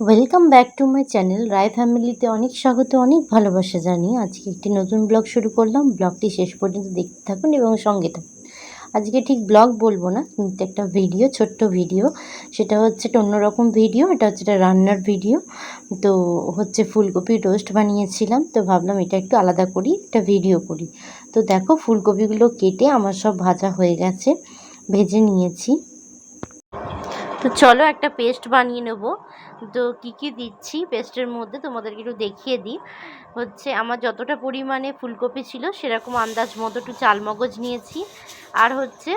Welcome back to my channel Roy ফ্যামিলিতে অনেক স্বাগত, অনেক ভালোবাসা জানিয়ে আজকে একটি নতুন ব্লগ শুরু করলাম। ব্লগটি শেষ পর্যন্ত দেখতে থাকুন এবং সঙ্গে থাকুন। আজকে ঠিক ব্লগ বলব না, কিন্তু একটা ভিডিও ছোট্ট ভিডিও সেটা হচ্ছে একটা অন্যরকম ভিডিও এটা হচ্ছে একটা রান্নার ভিডিও তো হচ্ছে ফুলকপির রোস্ট বানিয়েছিলাম, তো ভাবলাম এটা একটু আলাদা করি, একটা ভিডিও করি। তো দেখো, ফুলকপিগুলো কেটে আমার সব ভাজা হয়ে গেছে, ভেজে নিয়েছি। তো চলো একটা পেস্ট বানিয়ে নেব। তো কী কী দিচ্ছি পেস্টের মধ্যে তোমাদেরকে একটু দেখিয়ে দিই। হচ্ছে আমার যতটা পরিমাণে ফুলকপি ছিল সেরকম আন্দাজ মতো একটু চালমগজ নিয়েছি। আর হচ্ছে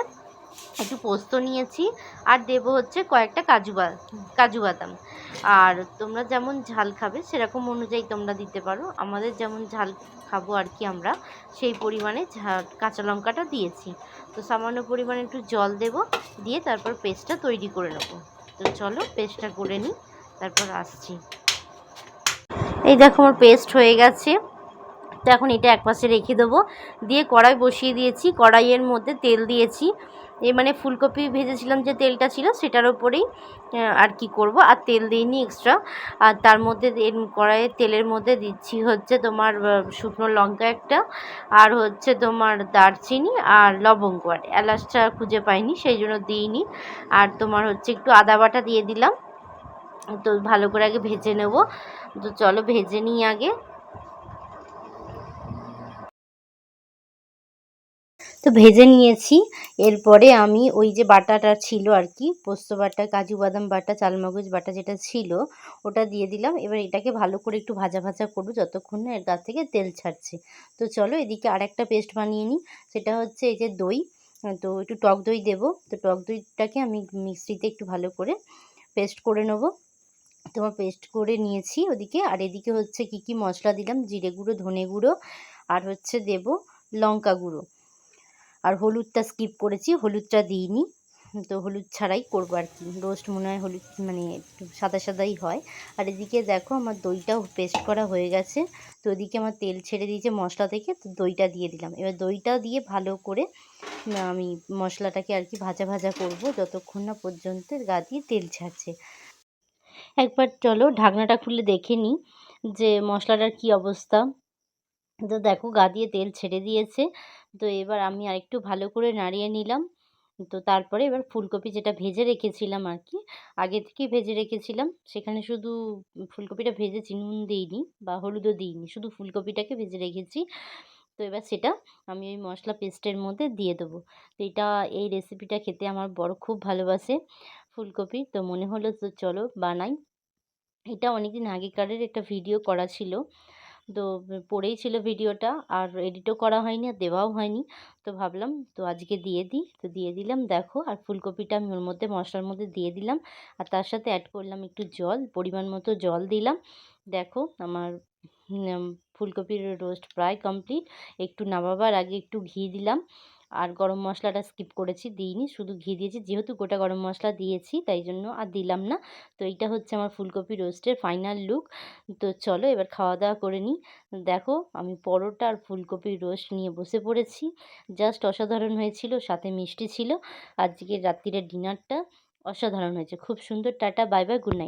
একটু পোস্ত নিয়েছি আর দেবো হচ্ছে কয়েকটা কাজু কাজু বাদাম। আর তোমরা যেমন ঝাল খাবে সেরকম অনুযায়ী তোমরা দিতে পারো। আমাদের যেমন ঝাল খাব আর কি আমরা, সেই পরিমাণে কাঁচা লঙ্কাটা দিয়েছি। তো সামান্য পরিমাণে একটু জল দেব, দিয়ে তারপর পেস্টটা তৈরি করে নেব। তো চলো পেস্টটা করে নিই, তারপর আসছি। এই দেখো আমার পেস্ট হয়ে গেছে। তো এখন এটা একপাশে রেখে দেবো। দিয়ে কড়াই বসিয়ে দিয়েছি, কড়াইয়ের মধ্যে তেল দিয়েছি। এই মানে ফুলকপি ভেজেছিলাম যে তেলটা ছিল সেটার ওপরেই আর কি করব? আর তেল দিইনি এক্সট্রা আর তার মধ্যে কড়াইয়ের তেলের মধ্যে দিচ্ছি হচ্ছে তোমার শুকনো লঙ্কা একটা, আর হচ্ছে তোমার দারচিনি আর লবঙ্গ আর এলাচটা খুঁজে পাইনি, সেই জন্য দিইনি। আর তোমার হচ্ছে একটু আদা বাটা দিয়ে দিলাম। তো ভালো করে আগে ভেজে নেব। তো চলো ভেজে নিই আগে। তো ভেজে নিয়েছি। এরপরে আমি ওই যে বাটাটা ছিল আর কি পোস্ত বাটা, কাজু বাদাম বাটা, চালমগজ বাটা যেটা ছিল, ওটা দিয়ে দিলাম। এবার এটাকে ভালো করে একটু ভাজা ভাজা করব যতক্ষণ না এর গা থেকে তেল ছাড়ছে। তো চলো এদিকে আর একটা পেস্ট বানিয়ে নিই। সেটা হচ্ছে এই যে দই। তো একটু টক দই দেবো। তো টক দইটাকে আমি মিক্সিতে একটু ভালো করে পেস্ট করে নেব। তোমার পেস্ট করে নিয়েছি ওদিকে। আর এদিকে হচ্ছে কি কি মশলা দিলাম? জিরে গুঁড়ো, ধনে গুঁড়ো, আর হচ্ছে দেব লঙ্কা গুঁড়ো। আর হলুদটা স্কিপ করেছি, হলুদটা দিইনি। তো হলুদ ছাড়াই করব আর কি। রোস্ট মনে হয় হলুদ মানে একটু সাদা সাদাই হয়। আর এদিকে দেখো আমার দইটাও পেস্ট করা হয়ে গেছে। তো ওদিকে আমার তেল ছেড়ে দিয়েছে মশলা থেকে, তো দইটা দিয়ে দিলাম। এবার দইটা দিয়ে ভালো করে আমি মশলাটাকে আর কি ভাজা ভাজা করব, যতক্ষণ না পর্যন্ত গা দিয়ে তেল ছাড়ছে। একবার চলো ঢাকনাটা খুলে দেখে নিই যে মশলাটার কি অবস্থা। তো দেখো গা দিয়ে তেল ছেড়ে দিয়েছে। তো এবার আমি আরেকটু ভালো করে নাড়িয়ে নিলাম। তো তারপরে এবার ফুলকপি যেটা ভেজে রেখেছিলাম আর কি আগে থেকেই ভেজে রেখেছিলাম। সেখানে শুধু ফুলকপিটা ভেজেছি, নুন দিইনি বা হলুদও দিইনি, শুধু ফুলকপিটাকে ভেজে রেখেছি। তো এবার সেটা আমি ওই মশলা পেস্টের মধ্যে দিয়ে দেবো। তো এটা, এই রেসিপিটা খেতে আমার বড় খুব ভালোবাসে ফুলকপি। তো মনে হলো তো চলো বানাই। এটা অনেক দিন আগেকারের একটা ভিডিও করা ছিল। তো পড়েই ছিল ভিডিওটা, আর এডিটও করা হয়নি, আর দেওয়াও হয়নি। তো ভাবলাম, তো আজকে দিয়ে দিই। তো দিয়ে দিলাম, দেখো, আর ফুলকপিটা আমি ওর মধ্যে, মশলার মধ্যে দিয়ে দিলাম। আর তার সাথে অ্যাড করলাম একটু জল, পরিমাণ মতো জল দিলাম। দেখো, আমার ফুলকপির রোস্ট প্রায় কমপ্লিট একটু নামাবার আগে একটু ঘি দিলাম। আর গরম মশলাটা স্কিপ করেছি, দিইনি। শুধু ঘি দিয়েছি, যেহেতু গোটা গরম মশলা দিয়েছি, তাই জন্য আর দিলাম না। তো এইটা হচ্ছে আমার ফুলকপি রোস্টের ফাইনাল লুক। তো চলো এবার খাওয়া দাওয়া করে নিই। দেখো, আমি পরোটা আর ফুলকপির রোস্ট নিয়ে বসে পড়েছি। জাস্ট অসাধারণ হয়েছিল, সাথে মিষ্টি ছিল। আজকে রাত্রিরের ডিনারটা অসাধারণ হয়েছে। খুব সুন্দর, tata, bye bye, good night.